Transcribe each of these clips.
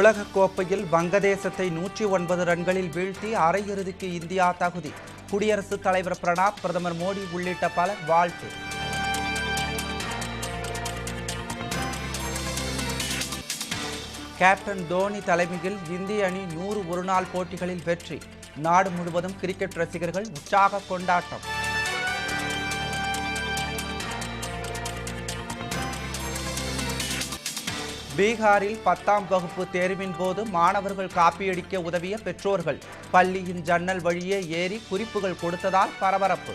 உலகக்கோப்பையில் வங்கதேசத்தை நூற்றி ஒன்பது ரன்களில் வீழ்த்தி அரையிறுதிக்கு இந்தியா தகுதி. குடியரசுத் தலைவர் பிரணாப் பிரதமர் மோடி உள்ளிட்ட பலர் வாழ்த்து. கேப்டன் தோனி தலைமையில் இந்திய அணி நூறு ஒருநாள் போட்டிகளில் வெற்றி. நாடு முழுவதும் கிரிக்கெட் ரசிகர்கள் உற்சாக கொண்டாட்டம். பீகாரில் பத்தாம் வகுப்பு தேர்வின் போது மாணவர்கள் காப்பியடிக்க உதவிய பெற்றோர்கள். பள்ளியின் ஜன்னல் வழியே ஏறி குறிப்புகள் கொடுத்ததால் பரபரப்பு.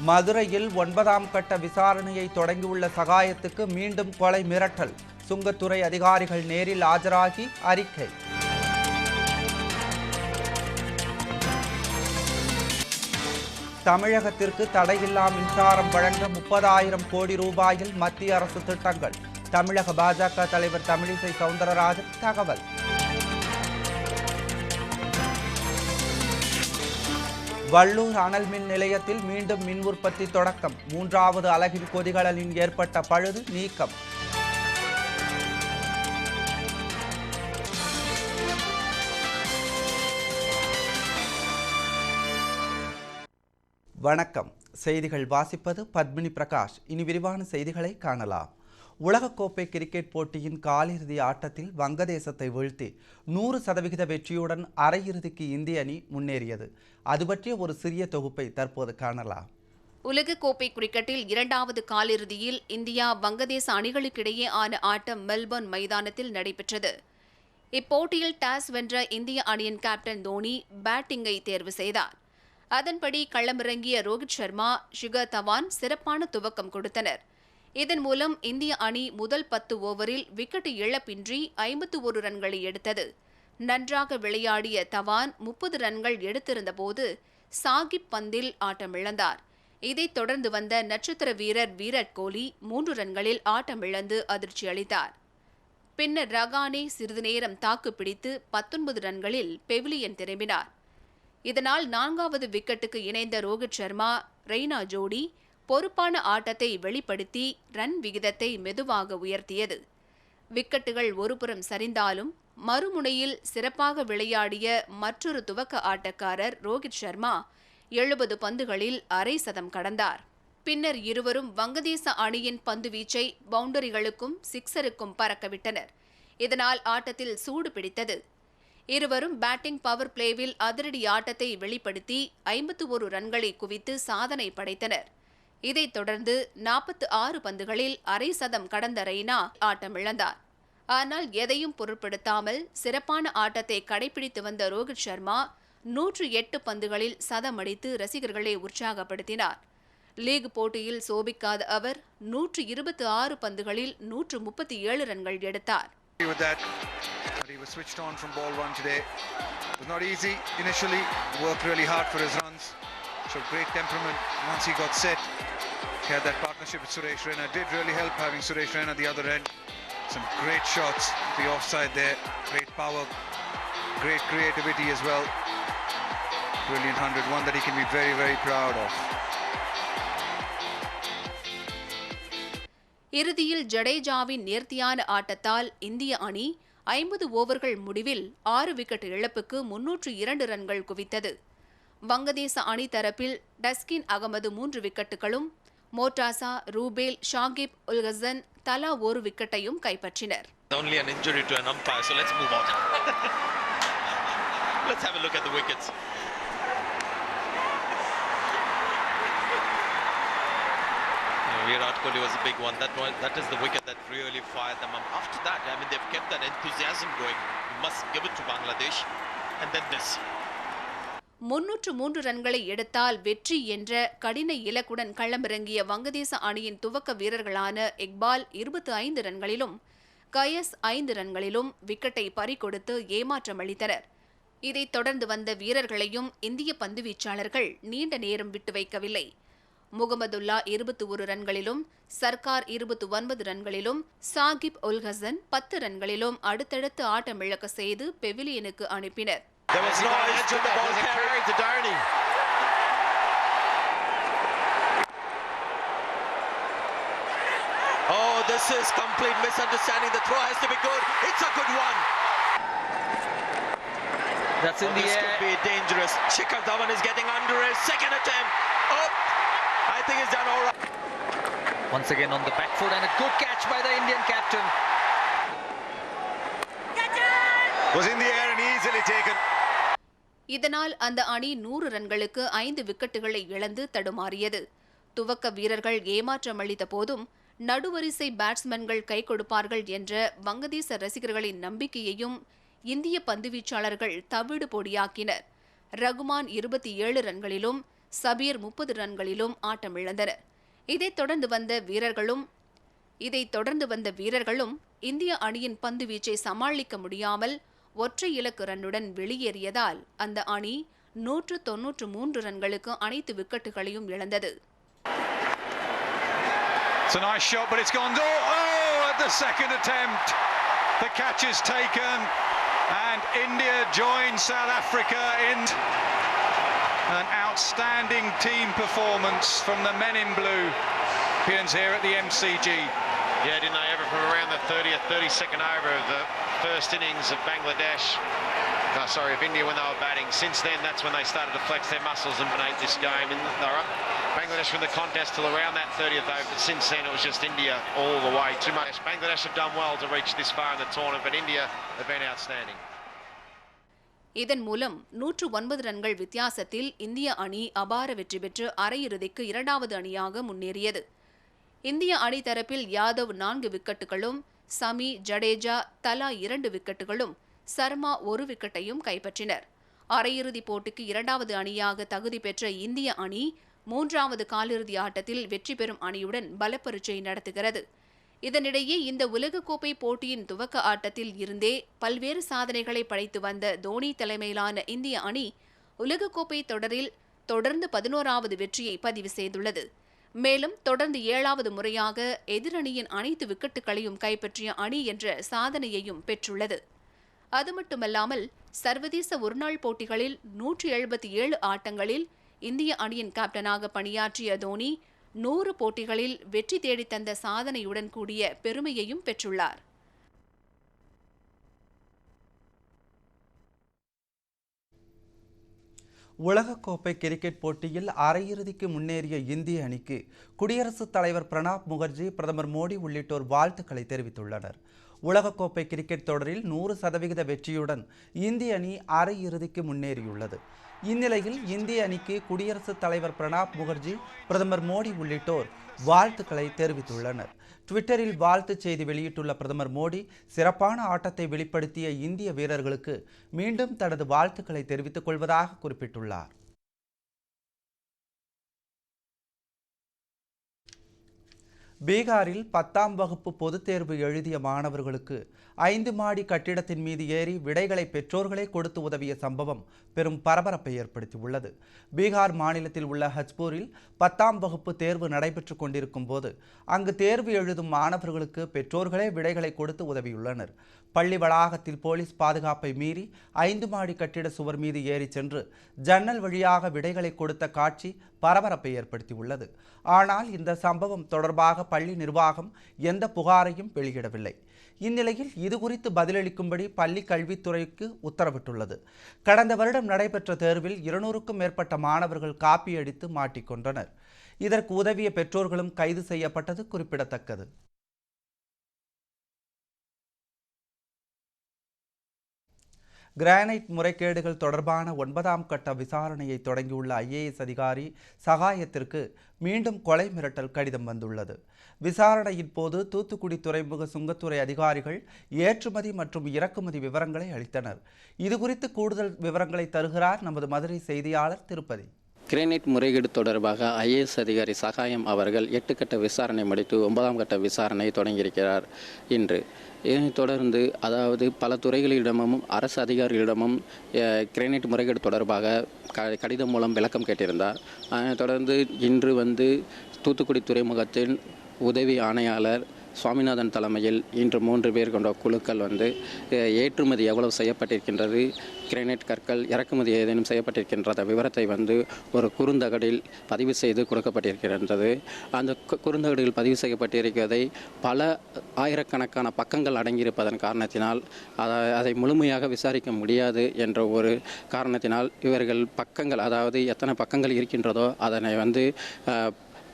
மதுரையில் ஒன்பதாம் கட்ட விசாரணையை தொடங்கியுள்ள சகாயத்துக்கு மீண்டும் கொலை மிரட்டல். சுங்கத்துறை அதிகாரிகள் நேரில் ஆஜராகி அறிக்கை. தமிழகத்திற்கு தடையில்லா மின்சாரம் வழங்க முப்பதாயிரம் கோடி ரூபாயில் மத்திய அரசு திட்டங்கள். தமிழக பாஜக தலைவர் தமிழிசை சவுந்தரராஜன் தகவல். வள்ளூர் அனல் மின் நிலையத்தில் மீண்டும் மின் உற்பத்தி தொடக்கம். மூன்றாவது அலகின் கொதிகலனில் ஏற்பட்ட பழுது நீக்கம். வணக்கம். செய்திகள் வாசிப்பது பத்மினி பிரகாஷ். இனி விரிவான செய்திகளை காணலாம். உலகக்கோப்பை கிரிக்கெட் போட்டியின் காலிறுதி ஆட்டத்தில் வங்கதேசத்தை வீழ்த்தி நூறு சதவிகித வெற்றியுடன் அரையிறுதிக்கு இந்திய அணி முன்னேறியது. அது பற்றிய ஒரு சிறிய தொகுப்பை தற்போது காணலாம். உலகக்கோப்பை கிரிக்கெட்டில் இரண்டாவது காலிறுதியில் இந்தியா வங்கதேச அணிகளுக்கிடையே ஆன ஆட்டம் மெல்பர்ன் மைதானத்தில் நடைபெற்றது. இப்போட்டியில் டாஸ் வென்ற இந்திய அணியின் கேப்டன் தோனி பேட்டிங்கை தேர்வு செய்தார். அதன்படி களமிறங்கிய ரோஹித் சர்மா ஷிகர் தவான் சிறப்பான துவக்கம் கொடுத்தனர். இதன் மூலம் இந்திய அணி முதல் பத்து ஓவரில் விக்கெட் இழப்பின்றி ஐம்பத்து ஒரு ரன்களை எடுத்தது. நன்றாக விளையாடிய தவான் முப்பது ரன்கள் எடுத்திருந்தபோது சாகிப் பந்தில் ஆட்டமிழந்தார் இதைத் தொடர்ந்து வந்த நட்சத்திர வீரர் விராட் கோலி மூன்று ரன்களில் ஆட்டமிழந்து அதிர்ச்சி அளித்தார். பின்னர் ரகானே சிறிது நேரம் தாக்கு பிடித்து பத்தொன்பது ரன்களில் பெவிலியன் திரும்பினார். இதனால் நான்காவது விக்கெட்டுக்கு இணைந்த ரோஹித் சர்மா ரெய்னா ஜோடி பொறுப்பான ஆட்டத்தை வெளிப்படுத்தி ரன் விகிதத்தை மெதுவாக உயர்த்தியது. விக்கெட்டுகள் ஒருபுறம் சரிந்தாலும் மறுமுனையில் சிறப்பாக விளையாடிய மற்றொரு துவக்க ஆட்டக்காரர் ரோஹித் சர்மா எழுபது பந்துகளில் அரை சதம் கடந்தார். பின்னர் இருவரும் வங்கதேச அணியின் பந்து வீச்சை பவுண்டரிகளுக்கும் சிக்ஸருக்கும் பறக்கவிட்டனர். இதனால் ஆட்டத்தில் சூடு பிடித்தது. இருவரும் பேட்டிங் பவர் பிளேவில் அதிரடி ஆட்டத்தை வெளிப்படுத்தி ஐம்பத்து ஒரு ரன்களை குவித்து சாதனை படைத்தனர். இதைத் தொடர்ந்து நாற்பத்து ஆறு பந்துகளில் அரை சதம் கடந்த ரெய்னா ஆட்டமிழந்தார். ஆனால் எதையும் பொருட்படுத்தாமல் சிறப்பான ஆட்டத்தை கடைபிடித்து வந்த ரோஹித் சர்மா நூற்று எட்டு பந்துகளில் சதமடித்து ரசிகர்களை உற்சாகப்படுத்தினார். லீக் போட்டியில் சோபிக்காத அவர் நூற்று இருபத்தி ஆறு பந்துகளில் நூற்று முப்பத்தி ஏழு ரன்கள் எடுத்தார். was switched on from ball one today. It was not easy initially. Worked really hard for his runs. Showed great temperament once he got set. He had that partnership with Suresh Raina. Did really help having Suresh Raina at the other end. Some great shots. The offside there. Great power. Great creativity as well. Brilliant 100. One that he can be very, very proud of. இறுதியில் ஜடேஜாவின் நேர்த்தியான ஆட்டத்தால் இந்திய அணி ஐம்பது ஓவர்கள் முடிவில் ஆறு wicket இழப்புக்கு முன்னூற்று இரண்டு ரன்கள் குவித்தது வங்கதேச அணி தரப்பில் டஸ்கின் அகமது மூன்று விக்கெட்டுகளும் மோட்டாசா ரூபேல் ஷாகிப் உல்கசன் தலா ஒரு விக்கெட்டையும் கைப்பற்றினர் Only an injury to an umpire, so let's move on. let's have a look at the wickets. You know, Virat Kohli was a big one. That one, that is the wicket that really fired them up. After that, I mean, they've kept that enthusiasm going. You must give it to Bangladesh. And then this. முன்னூற்று மூன்று ரன்களை எடுத்தால் வெற்றி என்ற கடின இலக்குடன் களமிறங்கிய வங்கதேச அணியின் துவக்க வீரர்களான இக்பால் இருபத்தி ஐந்து ரன்களிலும் கயஸ் ஐந்து ரன்களிலும் விக்கெட்டை பறிகொடுத்து ஏமாற்றம் அளித்தனர் இதைத் தொடர்ந்து வந்த வீரர்களையும் இந்திய பந்துவீச்சாளர்கள் நீண்ட நேரம் விட்டு வைக்கவில்லை முகமதுல்லா இருபத்தி ஒரு ரன்களிலும் சர்க்கார் இருபத்தி ஒன்பது ரன்களிலும் சாகிப் உல் ஹசன் பத்து ரன்களிலும் அடுத்தடுத்து ஆட்டமிழக்க செய்து பெவிலியனுக்கு அனுப்பினர் Dhoni. this is complete misunderstanding. The throw has to be good. It's a good one. That's in Oh, the this air. could be dangerous. Shikhar Dhawan is getting under his second attempt. Oh, I think he's done all right. Once again on the back foot and a good catch by the Indian captain. Was in the air and easily taken. இதனால் அந்த அணி நூறு ரன்களுக்கு ஐந்து விக்கெட்டுகளை இழந்து தடுமாறியது துவக்க வீரர்கள் ஏமாற்றம் அளித்த போதும் நடுவரிசை பேட்ஸ்மேன்கள் கை கொடுப்பார்கள் என்ற வங்கதேச ரசிகர்களின் நம்பிக்கையையும் இந்திய பந்துவீச்சாளர்கள் தவிடு பொடியாக்கினர் ரகுமான் இருபத்தி ஏழு ரன்களிலும் சபீர் முப்பது ரன்களிலும் ஆட்டமிழந்தனர் இதைத் தொடர்ந்து வந்த வீரர்களும் இதைத் தொடர்ந்து வந்த வீரர்களும் இந்திய அணியின் பந்து வீச்சை சமாளிக்க முடியாமல் ஒற்றை இலக்கு ரன்னுடன் வெளியேறியதால் அந்த அணி நூற்று தொன்னூற்று மூன்று ரன்களுக்கு அனைத்து விக்கெட்டுகளையும் இழந்தது It's a nice shot, but it's gone. Oh, at the second attempt, the catch is taken, and India joins South Africa in an outstanding team performance from the men in blue. Here at the MCG. Yeah, didn't they ever from around the 30th, 32nd over of the first innings of Bangladesh? No, sorry, of India when they were batting. Since then, that's when they started to flex their muscles and dominate this game. And they were up Bangladesh from the contest till around that 30th over. But since then, it was just India all the way. Too much. Bangladesh have done well to reach this far in the tournament, but India have been outstanding. இதன் மூலம் நூற்று ஒன்பது ரன்கள் வித்தியாசத்தில் இந்திய அணி அபார வெற்றி பெற்று அரையிறுதிக்கு இரண்டாவது அணியாக முன்னேறியது. இந்திய அணி தரப்பில் யாதவ் நான்கு விக்கெட்டுகளும் சமி ஜடேஜா தலா இரண்டு விக்கெட்டுகளும் சர்மா ஒரு விக்கெட்டையும் கைப்பற்றினர். அரையிறுதிப் போட்டிக்கு இரண்டாவது அணியாக தகுதி பெற்ற இந்திய அணி மூன்றாவது காலிறுதி ஆட்டத்தில் வெற்றி பெறும் அணியுடன் பலப்பரிச்சை நடத்துகிறது. இதனிடையே இந்த உலகக்கோப்பை போட்டியின் துவக்க ஆட்டத்தில் இருந்தே பல்வேறு சாதனைகளை படைத்து வந்த தோனி தலைமையிலான இந்திய அணி உலகக்கோப்பை தொடரில் தொடர்ந்து பதினோராவது வெற்றியை பதிவு செய்துள்ளது. மேலும் தொடர்ந்து ஏழாவது முறையாக எதிரணியின் அனைத்து விக்கெட்டுகளையும் கைப்பற்றிய அணி என்ற சாதனையையும் பெற்றுள்ளது. அது மட்டுமல்லாமல் சர்வதேச ஒருநாள் போட்டிகளில் நூற்றி எழுபத்தி ஏழு ஆட்டங்களில் இந்திய அணியின் கேப்டனாக பணியாற்றிய தோனி நூறு போட்டிகளில் வெற்றி தேடித்தந்த சாதனையுடன் கூடிய பெருமையையும் பெற்றுள்ளார். உலகக்கோப்பை கிரிக்கெட் போட்டியில் அரையிறுதிக்கு முன்னேறிய இந்திய அணிக்கு குடியரசுத் தலைவர் பிரணாப் முகர்ஜி பிரதமர் மோடி உள்ளிட்டோர் வாழ்த்துக்களை தெரிவித்துள்ளனர். உலகக்கோப்பை கிரிக்கெட் தொடரில் நூறு சதவிகித வெற்றியுடன் இந்திய அணி அரையிறுதிக்கு முன்னேறியுள்ளது. இந்நிலையில் இந்திய அணிக்கு குடியரசுத் தலைவர் பிரணாப் முகர்ஜி பிரதமர் மோடி உள்ளிட்டோர் வாழ்த்துக்களை தெரிவித்துள்ளனர். ட்விட்டரில் வாழ்த்து செய்தி வெளியிட்டுள்ள பிரதமர் மோடி சிறப்பான ஆட்டத்தை வெளிப்படுத்திய இந்திய வீரர்களுக்கு மீண்டும் தனது வாழ்த்துக்களை தெரிவித்துக் கொள்வதாக குறிப்பிட்டுள்ளார். பீகாரில் பத்தாம் வகுப்பு பொதுத் தேர்வு எழுதிய மாணவர்களுக்கு ஐந்து மாடி கட்டிடத்தின் மீது ஏறி விடைகளை பெற்றோர்களே கொடுத்து உதவிய சம்பவம் பெரும் பரபரப்பை ஏற்படுத்தியுள்ளது. பீகார் மாநிலத்தில் உள்ள ஹஜ்பூரில் பத்தாம் வகுப்பு தேர்வு நடைபெற்றுக் கொண்டிருக்கும் போது அங்கு தேர்வு எழுதும் மாணவர்களுக்கு பெற்றோர்களே விடைகளை கொடுத்து உதவியுள்ளனர். பள்ளி வளாகத்தில் போலீஸ் பாதுகாப்பை மீறி ஐந்து மாடி கட்டிட சுவர் மீது ஏறி சென்று ஜன்னல் வழியாக விடைகளை கொடுத்த காட்சி பரபரப்பை ஏற்படுத்தியுள்ளது. ஆனால் இந்த சம்பவம் தொடர்பாக பள்ளி நிர்வாகம் எந்த புகாரையும் வெளியிடவில்லை. இந்நிலையில் இது குறித்து பதிலளிக்கும்படி பள்ளி கல்வித்துறைக்கு உத்தரவிட்டுள்ளது. கடந்த வருடம் நடைபெற்ற தேர்வில் இருநூறுக்கும் மேற்பட்ட மாணவர்கள் காப்பியடித்து மாட்டிக்கொண்டனர். இதற்கு உதவிய பெற்றோர்களும் கைது செய்யப்பட்டது குறிப்பிடத்தக்கது. கிரானைட் முறைகேடுகள் தொடர்பான ஒன்பதாம் கட்ட விசாரணையை தொடங்கியுள்ள ஐஏஎஸ் அதிகாரி சகாயத்திற்கு மீண்டும் கொலை மிரட்டல் கடிதம் வந்துள்ளது. விசாரணையின் போது தூத்துக்குடி துறைமுக சுங்கத்துறை அதிகாரிகள் ஏற்றுமதி மற்றும் இறக்குமதி விவரங்களை அளித்தனர். இதுகுறித்து கூடுதல் விவரங்களை தருகிறார் நமது மதுரை செய்தியாளர் திருப்பதி. கிரேனைட் முறைகேடு தொடர்பாக ஐஏஎஸ் அதிகாரி சகாயம் அவர்கள் எட்டு கட்ட விசாரணை முடித்து ஒன்பதாம் கட்ட விசாரணை தொடங்கியிருக்கிறார். இன்று இதனைத் தொடர்ந்து அதாவது பல துறைகளிடமும் அரசு அதிகாரிகளிடமும் அஹ், கிரேனைட் முறைகேடு தொடர்பாக க கடிதம் மூலம் விளக்கம் கேட்டிருந்தார். அதனைத் தொடர்ந்து இன்று வந்து தூத்துக்குடி துறைமுகத்தின் உதவி ஆணையாளர் சுவாமிநாதன் தலைமையில் இன்று மூன்று பேர் கொண்ட குழுக்கள் வந்து ஏற்றுமதி எவ்வளவு செய்யப்பட்டிருக்கின்றது கிரனைட் கற்கள் இறக்குமதி ஏதேனும் செய்யப்பட்டிருக்கின்றத விவரத்தை வந்து ஒரு குறுந்தகடில் பதிவு செய்து கொடுக்கப்பட்டிருக்கின்றது. அந்த குறுந்தகடில் பதிவு செய்யப்பட்டிருக்கிறதை பல ஆயிரக்கணக்கான பக்கங்கள் அடங்கியிருப்பதன் காரணத்தினால் அதை அதை முழுமையாக விசாரிக்க முடியாது என்ற ஒரு காரணத்தினால் இவர்கள் பக்கங்கள் அதாவது எத்தனை பக்கங்கள் இருக்கின்றதோ அதனை வந்து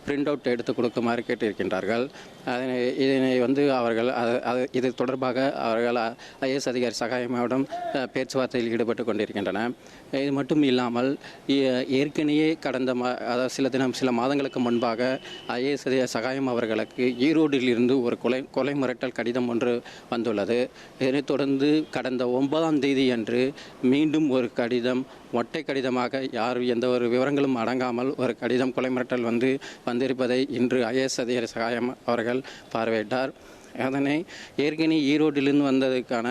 பிரிண்ட் அவுட் எடுத்து கொடுக்குமாறு கேட்டிருக்கின்றார்கள். அதனை இதனை வந்து அவர்கள் அது அது இது தொடர்பாக அவர்கள் ஐஏஎஸ் அதிகாரி சகாயமாவிடம் பேச்சுவார்த்தையில் ஈடுபட்டு கொண்டிருக்கின்றன. இது மட்டும் இல்லாமல் ஏ- ஏற்கனவே கடந்த மா அதாவது சில தினம் சில மாதங்களுக்கு முன்பாக ஐஏஎஸ் அதிகாரி சகாயம் அவர்களுக்கு ஈரோடிலிருந்து ஒரு கொலை கொலை மிரட்டல் கடிதம் ஒன்று வந்துள்ளது. இதனைத் தொடர்ந்து கடந்த ஒன்பதாம் தேதி அன்று மீண்டும் ஒரு கடிதம் மொட்டை கடிதமாக யார் எந்த ஒரு விவரங்களும் அடங்காமல் ஒரு கடிதம் கொலை மிரட்டல் வந்து வந்திருப்பதை இன்று ஐஏஎஸ் அதிகாரி சகாயம் அவர்கள் பார்வையிட்டார். அதனை ஏற்கனவே ஈரோட்டிலிருந்து வந்ததுக்கான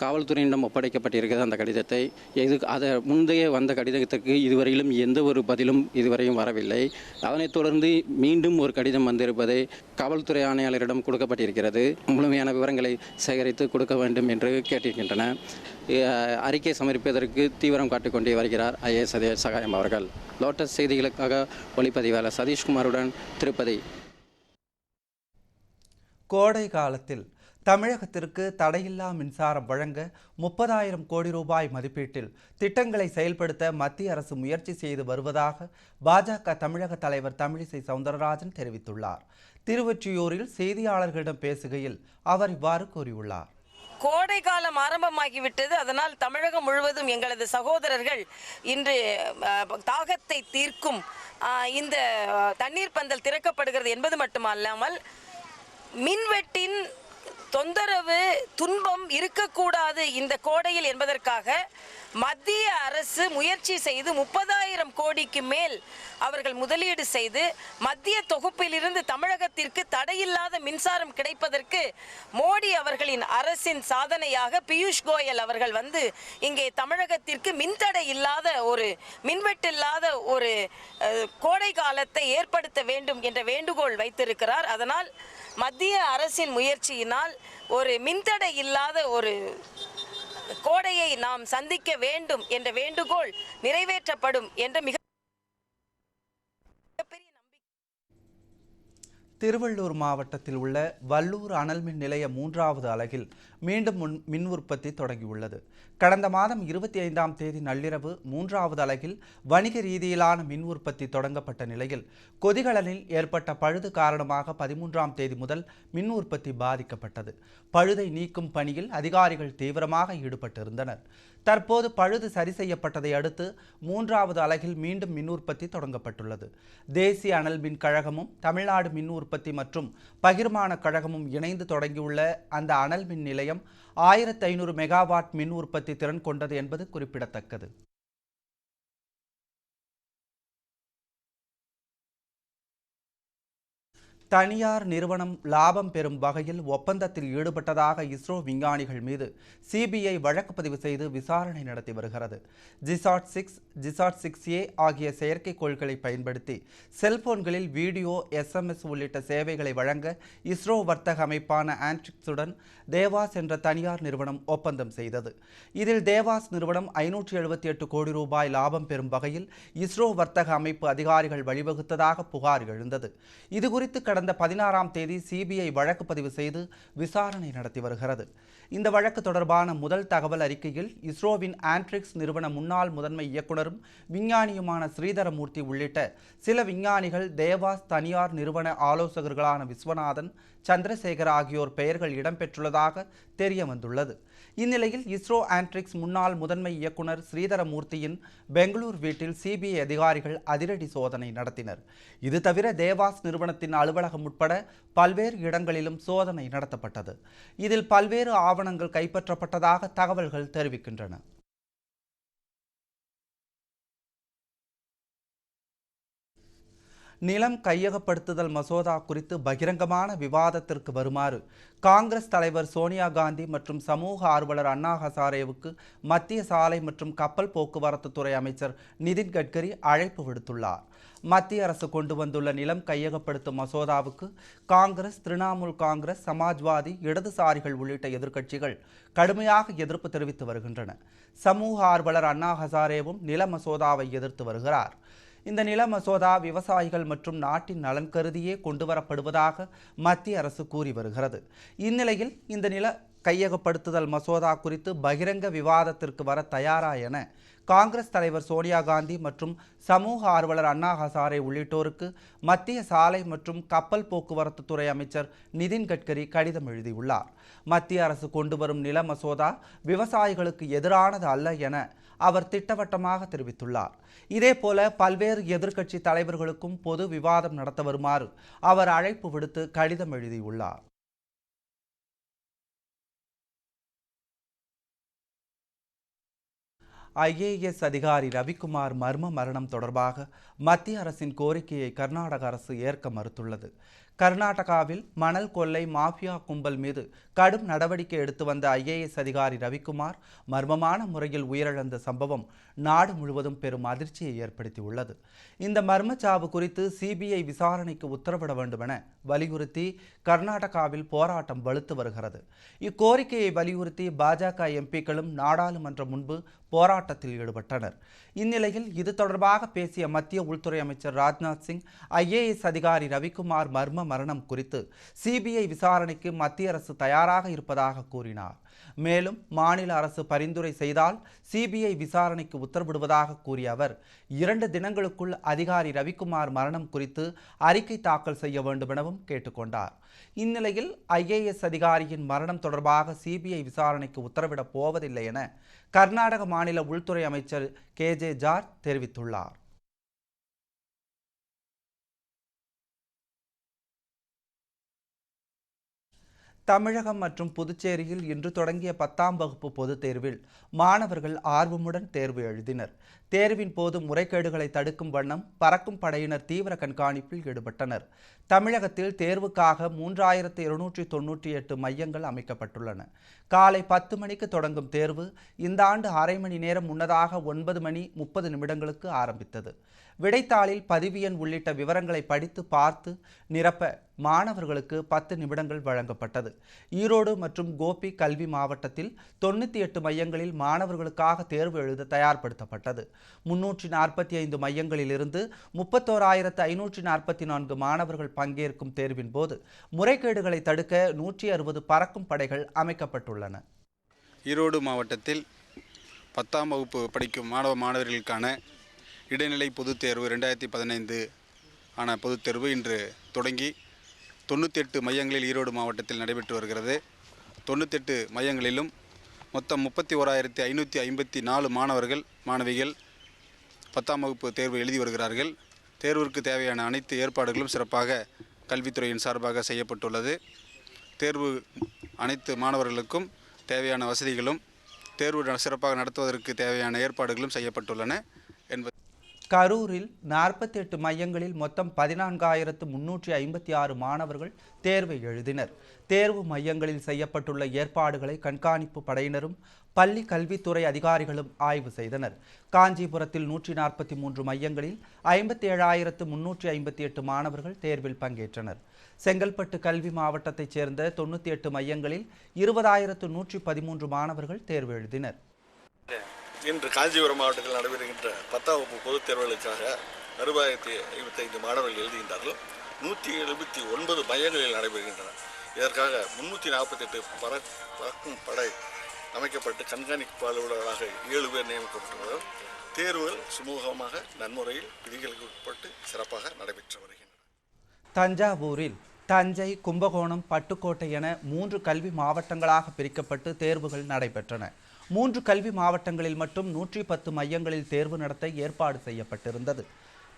காவல்துறையிடம் ஒப்படைக்கப்பட்டிருக்கிறது அந்த கடிதத்தை. இது அதை முந்தைய வந்த கடிதத்திற்கு இதுவரையிலும் எந்த ஒரு பதிலும் இதுவரையும் வரவில்லை. அதனைத் தொடர்ந்து மீண்டும் ஒரு கடிதம் வந்திருப்பதை காவல்துறை ஆணையாளரிடம் கொடுக்கப்பட்டிருக்கிறது. முழுமையான விவரங்களை சேகரித்து கொடுக்க வேண்டும் என்று கேட்டிருக்கின்றன. அறிக்கை சமர்ப்பிப்பதற்கு தீவிரம் காட்டிக்கொண்டே வருகிறார் ஐஏஎஸ் சகாயம் அவர்கள். லோட்டஸ் செய்திகளுக்காக ஒளிப்பதிவாளர் சதீஷ்குமாருடன் திருப்பதி. கோடை காலத்தில் தமிழகத்திற்கு தடையில்லா மின்சாரம் வழங்க முப்பதாயிரம் கோடி ரூபாய் மதிப்பீட்டில் திட்டங்களை செயல்படுத்த மத்திய அரசு முயற்சி செய்து வருவதாக பாஜக தமிழக தலைவர் தமிழிசை சவுந்தரராஜன் தெரிவித்துள்ளார். திருவொற்றியூரில் செய்தியாளர்களிடம் பேசுகையில் அவர் இவ்வாறு கூறியுள்ளார். கோடை காலம் ஆரம்பமாகிவிட்டது. அதனால் தமிழகம் முழுவதும் எங்களது சகோதரர்கள் இன்று தாகத்தை தீர்க்கும் இந்த தண்ணீர் பந்தல் திறக்கப்படுகிறது என்பது மட்டுமல்லாமல் மின்வெட்டின் தொந்தரவு துன்பம் இருக்கக்கூடாது இந்த கோடையில் என்பதற்காக மத்திய அரசு முயற்சி செய்து முப்பதாயிரம் கோடிக்கு மேல் அவர்கள் முதலீடு செய்து மத்திய தொகுப்பிலிருந்து தமிழகத்திற்கு தடையில்லாத மின்சாரம் கிடைப்பதற்கு மோடி அவர்களின் அரசின் சாதனையாக பியூஷ் கோயல் அவர்கள் வந்து இங்கே தமிழகத்திற்கு மின்தடை இல்லாத ஒரு மின்வெட்டில்லாத ஒரு கோடை காலத்தை ஏற்படுத்த வேண்டும் என்ற வேண்டுகோள் வைத்திருக்கிறார். அதனால் மத்திய அரசின் முயற்சியினால் ஒரு மின்தடை இல்லாத ஒரு கோடையை நாம் சந்திக்க வேண்டும் என்ற வேண்டுகோள் நிறைவேற்றப்படும் என்ற மிக மிகப்பெரிய நம்பிக்கை. திருவள்ளூர் மாவட்டத்தில் உள்ள வல்லூர் அனல் மின் நிலைய மூன்றாவது அலகில் மீண்டும் மின் உற்பத்தி தொடங்கியுள்ளது. கடந்த மாதம் இருபத்தி ஐந்தாம் தேதி நள்ளிரவு மூன்றாவது அலகில் வணிக ரீதியிலான மின் உற்பத்தி தொடங்கப்பட்ட நிலையில் கொதிகலனில் ஏற்பட்ட பழுது காரணமாக பதிமூன்றாம் தேதி முதல் மின் உற்பத்தி பாதிக்கப்பட்டது. பழுதை நீக்கும் பணியில் அதிகாரிகள் தீவிரமாக ஈடுபட்டிருந்தனர். தற்போது பழுது சரி செய்யப்பட்டதை அடுத்து மூன்றாவது அலகில் மீண்டும் மின் உற்பத்தி தொடங்கப்பட்டுள்ளது. தேசிய அனல் மின் கழகமும் தமிழ்நாடு மின் உற்பத்தி மற்றும் பகிர்மான கழகமும் இணைந்து தொடங்கியுள்ள அந்த அனல் மின் நிலையம் ஆயிரத்தி ஐநூறு மெகாவாட் மின் உற்பத்தி திறன் கொண்டது என்பது குறிப்பிடத்தக்கது. தனியார் நிறுவனம் லாபம் பெறும் வகையில் ஒப்பந்தத்தில் ஈடுபட்டதாக இஸ்ரோ விஞ்ஞானிகள் மீது சிபிஐ வழக்கு பதிவு செய்து விசாரணை நடத்தி வருகிறது. GSAT six GSAT six A ஆகிய செயற்கைக்கோள்களை பயன்படுத்தி செல்போன்களில் வீடியோ எஸ்எம்எஸ் உள்ளிட்ட சேவைகளை வழங்க இஸ்ரோ வர்த்தக அமைப்பான ஆன்ட்ரிக்ஸுடன் தேவாஸ் என்ற தனியார் நிறுவனம் ஒப்பந்தம் செய்தது. இதில் தேவாஸ் நிறுவனம் ஐநூற்றி எழுபத்தி எட்டு கோடி ரூபாய் லாபம் பெறும் வகையில் இஸ்ரோ வர்த்தக அமைப்பு அதிகாரிகள் வழிவகுத்ததாக புகார் எழுந்தது. இதுகுறித்து கடந்த கடந்த பதினாறாம் தேதி சிபிஐ வழக்கு பதிவு செய்து விசாரணை நடத்தி வருகிறது. இந்த வழக்கு தொடர்பான முதல் தகவல் அறிக்கையில் இஸ்ரோவின் ஆண்ட்ரிக்ஸ் நிறுவன முன்னாள் முதன்மை இயக்குனரும் விஞ்ஞானியுமான ஸ்ரீதரமூர்த்தி உள்ளிட்ட சில விஞ்ஞானிகள் தேவாஸ் தனியார் நிறுவன ஆலோசகர்களான விஸ்வநாதன் சந்திரசேகர் ஆகியோர் பெயர்கள் இடம்பெற்றுள்ளதாக தெரிய வந்துள்ளது. இந்நிலையில் இஸ்ரோ ஆண்ட்ரிக்ஸ் முன்னாள் முதன்மை இயக்குனர் ஸ்ரீதரமூர்த்தியின் பெங்களூர் வீட்டில் சிபிஐ அதிகாரிகள் அதிரடி சோதனை நடத்தினர். இது தவிர தேவாஸ் நிறுவனத்தின் அலுவலகம் உட்பட பல்வேறு இடங்களிலும் சோதனை நடத்தப்பட்டது. இதில் பல்வேறு ஆவணங்கள் கைப்பற்றப்பட்டதாக தகவல்கள் தெரிவிக்கின்றன. நிலம் கையகப்படுத்துதல் மசோதா குறித்து பகிரங்கமான விவாதத்திற்கு வருமாறு காங்கிரஸ் தலைவர் சோனியா காந்தி மற்றும் சமூக ஆர்வலர் அண்ணா ஹசாரேவுக்கு மத்திய சாலை மற்றும் கப்பல் போக்குவரத்து துறை அமைச்சர் நிதின் கட்கரி அழைப்பு விடுத்துள்ளார். மத்திய அரசு கொண்டு வந்துள்ள நிலம் கையகப்படுத்தும் மசோதாவுக்கு காங்கிரஸ் திரிணாமுல் காங்கிரஸ் சமாஜ்வாதி இடதுசாரிகள் உள்ளிட்ட எதிர்க்கட்சிகள் கடுமையாக எதிர்ப்பு தெரிவித்து வருகின்றன. சமூக ஆர்வலர் அண்ணா ஹசாரேவும் நில மசோதாவை எதிர்த்து வருகிறார். இந்த நில மசோதா விவசாயிகள் மற்றும் நாட்டின் நலன் கருதியே கொண்டுவரப்படுவதாக மத்திய அரசு கூறி வருகிறது. இந்நிலையில் இந்த நில கையகப்படுத்துதல் மசோதா குறித்து பகிரங்க விவாதத்திற்கு வர தயாரா என காங்கிரஸ் தலைவர் சோனியா காந்தி மற்றும் சமூக ஆர்வலர் அண்ணா ஹசாரே உள்ளிட்டோருக்கு மத்திய சாலை மற்றும் கப்பல் போக்குவரத்து துறை அமைச்சர் நிதின் கட்கரி கடிதம் எழுதியுள்ளார். மத்திய அரசு கொண்டு வரும் நில மசோதா விவசாயிகளுக்கு எதிரானது அல்ல என அவர் திட்டவட்டமாக தெரிவித்துள்ளார். இதேபோல பல்வேறு எதிர்க்கட்சி தலைவர்களுக்கும் பொது விவாதம் நடத்த வருமாறு அவர் அழைப்பு விடுத்து கடிதம் எழுதியுள்ளார். ஐஏஎஸ் அதிகாரி ரவிக்குமார் மர்ம மரணம் தொடர்பாக மத்திய அரசின் கோரிக்கையை கர்நாடக அரசு ஏற்க மறுத்துள்ளது. கர்நாடகாவில் மணல் கொள்ளை மாஃபியா கும்பல் மீது கடும் நடவடிக்கை எடுத்து வந்த ஐஏஎஸ் அதிகாரி ரவிக்குமார் மர்மமான முறையில் உயிரிழந்த சம்பவம் நாடு முழுவதும் பெரும் அதிர்ச்சியை ஏற்படுத்தியுள்ளது. இந்த மர்மச்சாவு குறித்து சிபிஐ விசாரணைக்கு உத்தரவிட வேண்டுமென வலியுறுத்தி கர்நாடகாவில் போராட்டம் வலுத்து வருகிறது. இக்கோரிக்கையை வலியுறுத்தி பாஜக எம்பிக்களும் நாடாளுமன்றம் முன்பு போராட்டத்தில் ஈடுபட்டனர். இந்நிலையில் இது தொடர்பாக பேசிய மத்திய உள்துறை அமைச்சர் ராஜ்நாத் சிங் ஐஏஎஸ் அதிகாரி ரவிக்குமார் மர்ம மரணம் குறித்து சிபிஐ விசாரணைக்கு மத்திய அரசு தயாராக இருப்பதாக கூறினார். மேலும் மாநில அரசு பரிந்துரை செய்தால் சிபிஐ விசாரணைக்கு உத்தரவிடுவதாக கூறிய அவர் இரண்டு தினங்களுக்குள் அதிகாரி ரவிக்குமார் மரணம் குறித்து அறிக்கை தாக்கல் செய்ய வேண்டுமெனவும் கேட்டுக்கொண்டார். இந்நிலையில் ஐஏஎஸ் அதிகாரியின் மரணம் தொடர்பாக சிபிஐ விசாரணைக்கு உத்தரவிடப் போவதில்லை என கர்நாடக மாநில உள்துறை அமைச்சர் கே ஜே ஜார்ஜ் தெரிவித்துள்ளார். தமிழகம் மற்றும் புதுச்சேரியில் இன்று தொடங்கிய பத்தாம் வகுப்பு பொதுத் தேர்வில் மாணவர்கள் ஆர்வமுடன் தேர்வு எழுதினர். தேர்வின் போது முறைகேடுகளை தடுக்கும் வண்ணம் பறக்கும் படையினர் தீவிர கண்காணிப்பில் ஈடுபட்டனர். தமிழகத்தில் தேர்வுக்காக மூன்றாயிரத்து இருநூற்றி தொன்னூற்றி எட்டு மையங்கள் அமைக்கப்பட்டுள்ளன. காலை பத்து மணிக்கு தொடங்கும் தேர்வு இந்த ஆண்டு அரை மணி நேரம் முன்னதாக ஒன்பது மணி முப்பது நிமிடங்களுக்கு ஆரம்பித்தது. விடைத்தாளில் பதிவு எண் உள்ளிட்ட விவரங்களை படித்து பார்த்து நிரப்ப மாணவர்களுக்கு பத்து நிமிடங்கள் வழங்கப்பட்டது. ஈரோடு மற்றும் கோபி கல்வி மாவட்டத்தில் தொண்ணூற்றி எட்டு மையங்களில் மாணவர்களுக்காக தேர்வு எழுத தயார்படுத்தப்பட்டது. முன்னூற்றி நாற்பத்தி ஐந்து மையங்களிலிருந்து முப்பத்தோராயிரத்து ஐநூற்றி நாற்பத்தி நான்கு மாணவர்கள் பங்கேற்கும் தேர்வின் போது முறைகேடுகளை தடுக்க நூற்றி அறுபது பறக்கும் படைகள் அமைக்கப்பட்டுள்ளன. ஈரோடு மாவட்டத்தில் பத்தாம் வகுப்பு படிக்கும் மாணவ மாணவர்களுக்கான இடைநிலை பொதுத் தேர்வு ரெண்டாயிரத்தி பதினைந்து ஆன பொதுத் தேர்வு இன்று தொடங்கி தொண்ணூற்றி எட்டு மையங்களில் ஈரோடு மாவட்டத்தில் நடைபெற்று வருகிறது. தொண்ணூத்தெட்டு மையங்களிலும் மொத்தம் முப்பத்தி ஓராயிரத்தி ஐநூற்றி ஐம்பத்தி நாலு மாணவர்கள் மாணவிகள் பத்தாம் வகுப்பு தேர்வு எழுதி வருகிறார்கள். தேர்விற்கு தேவையான அனைத்து ஏற்பாடுகளும் சிறப்பாக கல்வித்துறையின் சார்பாக செய்யப்பட்டுள்ளது. தேர்வு அனைத்து மாணவர்களுக்கும் தேவையான வசதிகளும் தேர்வு சிறப்பாக நடத்துவதற்கு தேவையான ஏற்பாடுகளும் செய்யப்பட்டுள்ளன என்பது கரூரில் நாற்பத்தி எட்டு மையங்களில் மொத்தம் பதினான்காயிரத்து முன்னூற்றி ஐம்பத்தி ஆறு மாணவர்கள் தேர்வை எழுதினர். தேர்வு மையங்களில் செய்யப்பட்டுள்ள ஏற்பாடுகளை கண்காணிப்பு படையினரும் பள்ளி கல்வித்துறை அதிகாரிகளும் ஆய்வு செய்தனர். காஞ்சிபுரத்தில் நூற்றி நாற்பத்தி மூன்று மையங்களில் ஐம்பத்தி ஏழாயிரத்து முன்னூற்றி ஐம்பத்தி எட்டு மாணவர்கள் தேர்வில் பங்கேற்றனர். செங்கல்பட்டு கல்வி மாவட்டத்தைச் சேர்ந்த தொண்ணூற்றி எட்டு மையங்களில் இருபதாயிரத்து நூற்றி பதிமூன்று மாணவர்கள் தேர்வு எழுதினர். இன்று காஞ்சிபுரம் மாவட்டத்தில் நடைபெறுகின்ற பத்தாம் வகுப்பு பொதுத் தேர்வுகளுக்காக அறுபதாயிரத்தி ஐம்பத்தைந்து மாணவர்கள் எழுதுகின்றார்கள். நூற்றி எழுபத்தி ஒன்பது மையங்களில் நடைபெறுகின்றன. இதற்காக முன்னூற்றி நாற்பத்தெட்டு பற பறக்கும் படை அமைக்கப்பட்டு கண்காணிப்பு அலுவலராக ஏழு பேர் நியமிக்கப்பட்டுள்ளனர். தேர்வுகள் சுமூகமாக நன்முறையில் விதிகளுக்கு உட்பட்டு சிறப்பாக நடைபெற்று வருகின்றன. தஞ்சாவூரில் தஞ்சை கும்பகோணம் பட்டுக்கோட்டை என மூன்று கல்வி மாவட்டங்களாக பிரிக்கப்பட்டு தேர்வுகள் நடைபெற்றன. மூன்று கல்வி மாவட்டங்களில் மட்டும் நூற்றி பத்து மையங்களில் தேர்வு நடத்த ஏற்பாடு செய்யப்பட்டிருந்தது.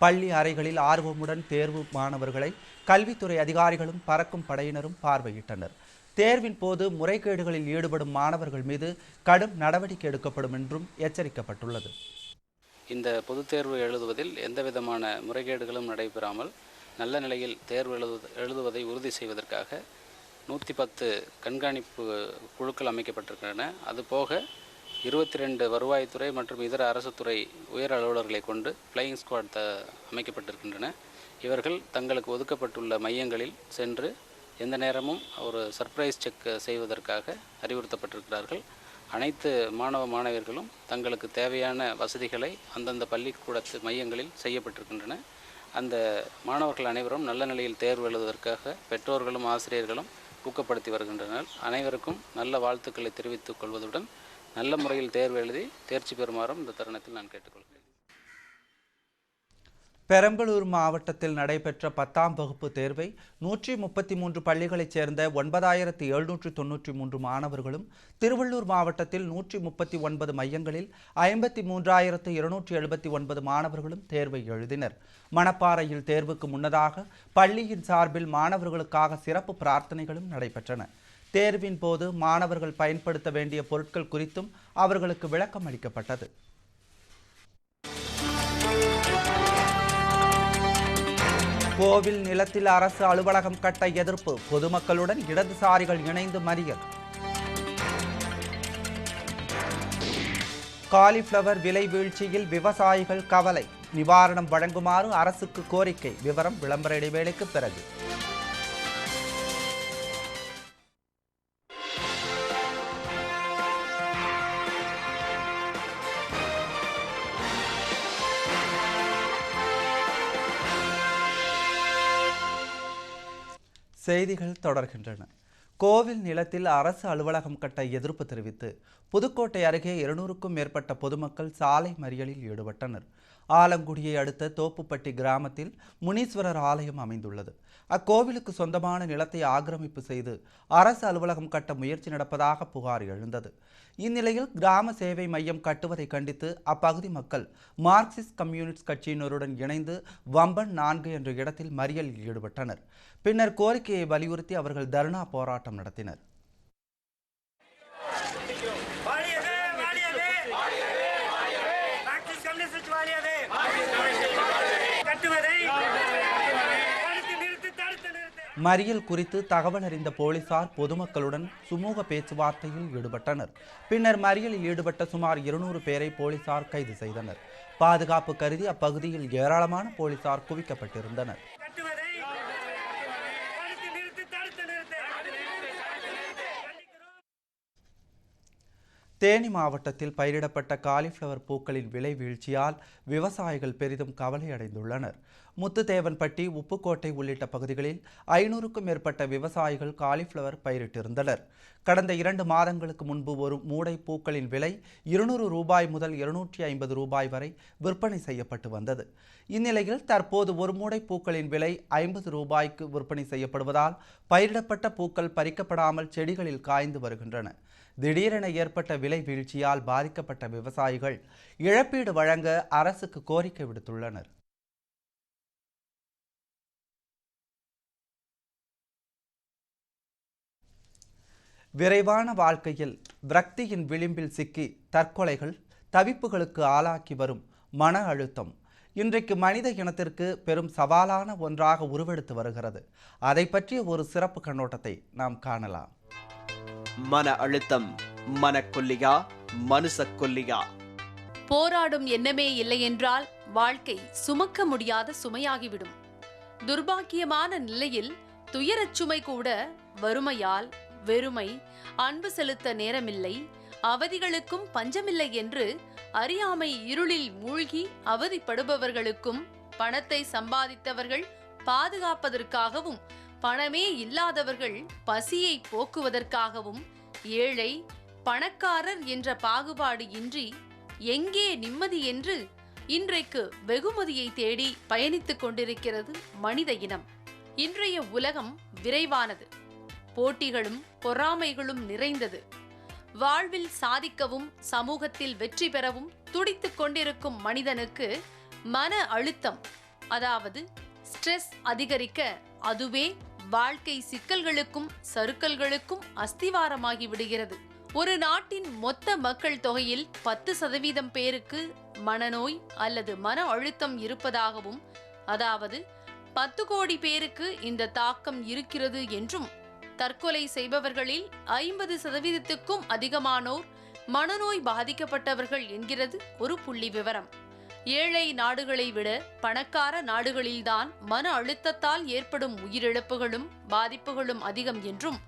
பள்ளி அறைகளில் ஆர்வமுடன் தேர்வு மாணவர்களை கல்வித்துறை அதிகாரிகளும் பறக்கும் படையினரும் பார்வையிட்டனர். தேர்வின் போது முறைகேடுகளில் ஈடுபடும் மாணவர்கள் மீது கடும் நடவடிக்கை எடுக்கப்படும் என்றும் எச்சரிக்கப்பட்டுள்ளது. இந்த பொதுத் தேர்வு எழுதுவதில் எந்த விதமான முறைகேடுகளும் நடைபெறாமல் நல்ல நிலையில் தேர்வு எழுது எழுதுவதை உறுதி செய்வதற்காக நூற்றி பத்து கண்காணிப்பு குழுக்கள் அமைக்கப்பட்டிருக்கின்றன. அதுபோக இருபத்தி ரெண்டு வருவாய்த்துறை மற்றும் இதர அரசு துறை உயர் அலுவலர்களை கொண்டு ஃப்ளையிங் ஸ்குவாட் அமைக்கப்பட்டிருக்கின்றன. இவர்கள் தங்களுக்கு ஒதுக்கப்பட்டுள்ள மையங்களில் சென்று எந்த நேரமும் ஒரு சர்ப்ரைஸ் செக் செய்வதற்காக அறிவுறுத்தப்பட்டிருக்கிறார்கள். அனைத்து மாணவ மாணவியர்களும் தங்களுக்கு தேவையான வசதிகளை அந்தந்த பள்ளிக்கூடத்து மையங்களில் செய்யப்பட்டிருக்கின்றன. அந்த மாணவர்கள் அனைவரும் நல்ல நிலையில் தேர்வு எழுதுவதற்காக பெற்றோர்களும் ஆசிரியர்களும் ஊக்கப்படுத்தி வருகின்றனர். அனைவருக்கும் நல்ல வாழ்த்துக்களை தெரிவித்துக் கொள்வதுடன் நல்ல முறையில் தேர்வு எழுதி தேர்ச்சி பெறுமாறும் இந்த தருணத்தில் நான் கேட்டுக்கொள்கிறேன். பெரம்பலூர் மாவட்டத்தில் நடைபெற்ற பத்தாம் வகுப்பு தேர்வை நூற்றி முப்பத்தி மூன்று பள்ளிகளைச் சேர்ந்த ஒன்பதாயிரத்தி எழுநூற்றி தொன்னூற்றி மூன்று மாணவர்களும் திருவள்ளூர் மாவட்டத்தில் நூற்றி முப்பத்தி ஒன்பது மையங்களில் ஐம்பத்தி மூன்றாயிரத்து இருநூற்றி எழுபத்தி ஒன்பது மாணவர்களும் தேர்வை எழுதினர். மணப்பாறையில் தேர்வுக்கு முன்னதாக பள்ளியின் சார்பில் மாணவர்களுக்காக சிறப்பு பிரார்த்தனைகளும் நடைபெற்றன. தேர்வின் போது மாணவர்கள் பயன்படுத்த வேண்டிய பொருட்கள் குறித்தும் அவர்களுக்கு விளக்கம் அளிக்கப்பட்டது கோவில் நிலத்தில் அரசு அலுவலகம் கட்ட எதிர்ப்பு. பொதுமக்களுடன் இடதுசாரிகள் இணைந்து மறியல். காலிஃபிளவர் விலை வீழ்ச்சியில் விவசாயிகள் கவலை. நிவாரணம் வழங்குமாறு அரசுக்கு கோரிக்கை. விவரம் விளம்பர இடைவேளைக்கு பிறகு. செய்திகள் தொடர்கின்றன. கோவில் நிலத்தில் அரசு அலுவலகம் கட்ட எதிர்ப்பு தெரிவித்து புதுக்கோட்டை அருகே இருநூறுக்கும் மேற்பட்ட பொதுமக்கள் சாலை மறியலில் ஈடுபட்டனர். ஆலங்குடியை அடுத்த தோப்புப்பட்டி கிராமத்தில் முனீஸ்வரர் ஆலயம் அமைந்துள்ளது. அக்கோவிலுக்கு சொந்தமான நிலத்தை ஆக்கிரமிப்பு செய்து அரசு அலுவலகம் கட்ட முயற்சி நடப்பதாக புகார் எழுந்தது. இந்நிலையில் கிராம சேவை மையம் கட்டுவதை கண்டித்து அப்பகுதி மக்கள் மார்க்சிஸ்ட் கம்யூனிஸ்ட் கட்சியினருடன் இணைந்து வம்பன் நான்கு என்ற இடத்தில் மறியலில் ஈடுபட்டனர். பின்னர் கோரிக்கையை வலியுறுத்தி அவர்கள் தர்ணா போராட்டம் நடத்தினர். மறியல் குறித்து தகவல் அறிந்த போலீசார் பொதுமக்களுடன் சுமூக பேச்சுவார்த்தையில் ஈடுபட்டனர். பின்னர் மறியலில் ஈடுபட்ட சுமார் இருநூறு பேரை போலீசார் கைது செய்தனர். பாதுகாப்பு கருதி அப்பகுதியில் ஏராளமான போலீசார் குவிக்கப்பட்டிருந்தனர். தேனி மாவட்டத்தில் பயிரிடப்பட்ட காலிஃப்ளவர் பூக்களின் விலை வீழ்ச்சியால் விவசாயிகள் பெரிதும் கவலையடைந்துள்ளனர். முத்துதேவன்பட்டி உப்புக்கோட்டை உள்ளிட்ட பகுதிகளில் ஐநூறுக்கும் மேற்பட்ட விவசாயிகள் காலிஃப்ளவர் பயிரிட்டிருந்தனர். கடந்த இரண்டு மாதங்களுக்கு முன்பு ஒரு மூடை பூக்களின் விலை இருநூறு ரூபாய் முதல் இருநூற்றி ஐம்பது ரூபாய் வரை விற்பனை செய்யப்பட்டு வந்தது. இந்நிலையில் தற்போது ஒரு மூடை பூக்களின் விலை ஐம்பது ரூபாய்க்கு விற்பனை செய்யப்படுவதால் பயிரிடப்பட்ட பூக்கள் பறிக்கப்படாமல் செடிகளில் காய்ந்து வருகின்றன. திடீரென ஏற்பட்ட விலை வீழ்ச்சியால் பாதிக்கப்பட்ட விவசாயிகள் இழப்பீடு வழங்க அரசுக்கு கோரிக்கை விடுத்துள்ளனர். விரைவான வாழ்க்கையில் விரக்தியின் விளிம்பில் சிக்கி தற்கொலைகள் தவிப்புகளுக்கு ஆளாக்கி வரும் மன அழுத்தம் இன்றைக்கு மனித இனத்திற்கு பெரும் சவாலான ஒன்றாக உருவெடுத்து வருகிறது. அதை பற்றிய ஒரு சிறப்பு கண்ணோட்டத்தை நாம் காணலாம். மன அழுத்தம் மனக்கொல்லியா மனுஷ போராடும் எண்ணமே இல்லை என்றால் வாழ்க்கை சுமக்க முடியாத சுமையாகிவிடும். துர்பாக்கியமான நிலையில் துயரச் சுமை கூட வறுமையால் வெறுமை அன்பு செலுத்த நேரமில்லை அவதிகளுக்கும் பஞ்சமில்லை என்று அறியாமை இருளில் மூழ்கி அவதிப்படுபவர்களுக்கும் பணத்தை சம்பாதித்தவர்கள் பாதுகாப்பதற்காகவும் பணமே இல்லாதவர்கள் பசியை போக்குவதற்காகவும் ஏழை பணக்காரர் என்ற பாகுபாடு இன்றி எங்கே நிம்மதி என்று இன்றைக்கு வெகுமதியை தேடி பயணித்துக் கொண்டிருக்கிறது மனித இனம். இன்றைய உலகம் விரைவானது. போட்டிகளும் பொறாமைகளும் நிறைந்தது. வாழ்வில் சாதிக்கவும் சமூகத்தில் வெற்றி பெறவும் துடித்துக் கொண்டிருக்கும் மனிதனுக்கு மன அழுத்தம் அதாவது ஸ்ட்ரெஸ் அதிகரிக்க அதுவே வாழ்க்கை சிக்கல்களுக்கும் சறுக்கல்களுக்கும் அஸ்திவாரமாகி விடுகிறது. ஒரு நாட்டின் மொத்த மக்கள் தொகையில் பத்து சதவீதம் பேருக்கு மனநோய் அல்லது மன அழுத்தம் இருப்பதாகவும் அதாவது பத்து கோடி பேருக்கு இந்த தாக்கம் இருக்கிறது என்றும் தற்கொலை செய்பவர்களில் ஐம்பது சதவீதத்துக்கும் அதிகமானோர் மனநோய் பாதிக்கப்பட்டவர்கள் என்கிறது ஒரு புள்ளி விவரம். ஏழை நாடுகளை விட பணக்கார நாடுகளில்தான் மன அழுத்தத்தால் ஏற்படும் உயிரிழப்புகளும் பாதிப்புகளும் அதிகம் என்றும்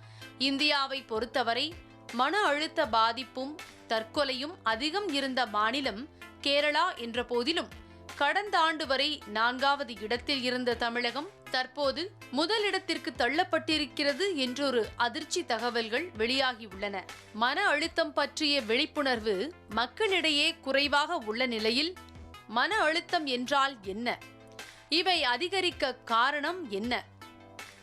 இந்தியாவை பொறுத்தவரை மன அழுத்த பாதிப்பும் தற்கொலையும் அதிகம் இருந்த மாநிலம் கேரளா என்ற போதிலும் கடந்த ஆண்டு வரை நான்காவது இடத்தில் இருந்த தமிழகம் தற்போது முதலிடத்திற்கு தள்ளப்பட்டிருக்கிறது என்றொரு அதிர்ச்சி தகவல்கள் வெளியாகியுள்ளன மன அழுத்தம் பற்றிய விழிப்புணர்வு மக்களிடையே குறைவாக உள்ள நிலையில் மன அழுத்தம் என்றால் என்ன? இவை அதிகரிக்க காரணம் என்ன?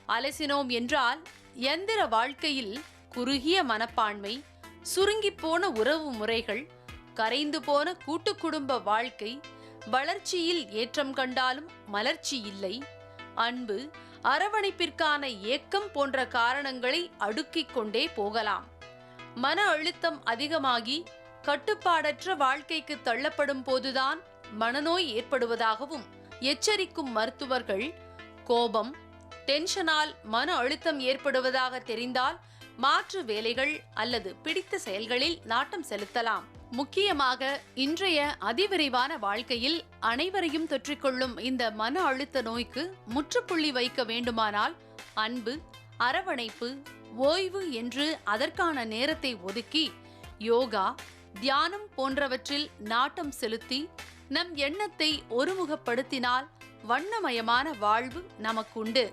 அலசினோம் என்றால் எந்திர வாழ்க்கையில் குறுகிய மனப்பான்மை சுருங்கிப் போன உறவு முறைகள் கரைந்து போன கூட்டு குடும்ப வாழ்க்கை வளர்ச்சியில் ஏற்றம் கண்டாலும் மலர்ச்சி இல்லை அன்பு அரவணைப்பிற்கான ஏக்கம் போன்ற காரணங்களை அடுக்கிக் கொண்டே போகலாம். மன அழுத்தம் அதிகமாகி கட்டுப்பாடற்ற வாழ்க்கைக்கு தள்ளப்படும் போதுதான் மனநோய் ஏற்படுவதாகவும் எச்சரிக்கும் மருத்துவர்கள் கோபம் டென்ஷனால் மன அழுத்தம் ஏற்படுவதாக தெரிந்தால் மாற்று வேலைகள் அல்லது பிடித்த செயல்களில் நாட்டம் செலுத்தலாம். முக்கியமாக இன்றைய அதிவிரைவான வாழ்க்கையில் அனைவரையும் தொற்றிக்கொள்ளும் இந்த மன அழுத்த நோய்க்கு முற்றுப்புள்ளி வைக்க வேண்டுமானால் அன்பு அரவணைப்பு ஓய்வு என்று அதற்கான நேரத்தை ஒதுக்கி யோகா தியானம் போன்றவற்றில் நாட்டம் செலுத்தி நம் எண்ணத்தை ஒருமுகப்படுத்தினால் வண்ணமயமான வாழ்வு நமக்குண்டு.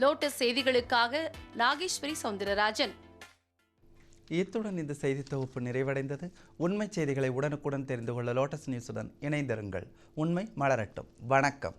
லோட்டஸ் செய்திகளுக்காக நாகேஸ்வரி சௌந்தரராஜன் இத்துடன் இந்த செய்தி தொகுப்பு நிறைவடைந்தது. உண்மை செய்திகளை உடனுக்குடன் தெரிந்து கொள்ள லோட்டஸ் நியூஸுடன் இணைந்திருங்கள். உண்மை மலரட்டும். வணக்கம்.